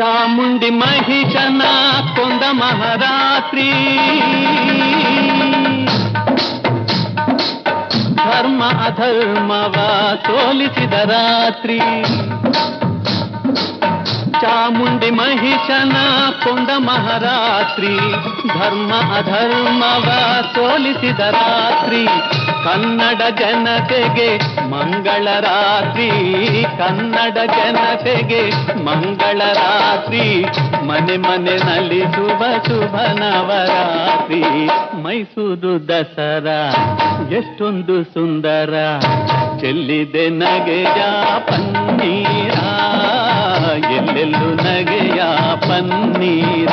ಚಾಮುಂಡಿ ಮಹಿಷನ ಕೊಂದ ಮಹಾರಾತ್ರಿ ಧರ್ಮ ಅಧರ್ಮವ ಸೋಲಿಸಿದ ರಾತ್ರಿ ಚಾಮುಂಡಿ ಮಹಿಷನ ಕೊಂಡ ಮಹಾರಾತ್ರಿ, ಧರ್ಮ ಅಧರ್ಮವ ಸೋಲಿಸಿದ ರಾತ್ರಿ, ಕನ್ನಡ ಜನತೆಗೆ ಮಂಗಳ ರಾತ್ರಿ, ಕನ್ನಡ ಜನತೆಗೆ ಮಂಗಳ ರಾತ್ರಿ, ಮನೆ ಮನೆ ನಲಿಸುವ ಶುಭ ನವರಾತ್ರಿ, ಮೈಸೂರು ದಸರಾ ಎಷ್ಟೊಂದು ಸುಂದರ, ಚೆಲ್ಲಿದೆ ನಗೆಯ ಪನ್ನೀರ. ಎಲ್ಲೆಲ್ಲೂ ನಗೆಯ ಪನ್ನೀರ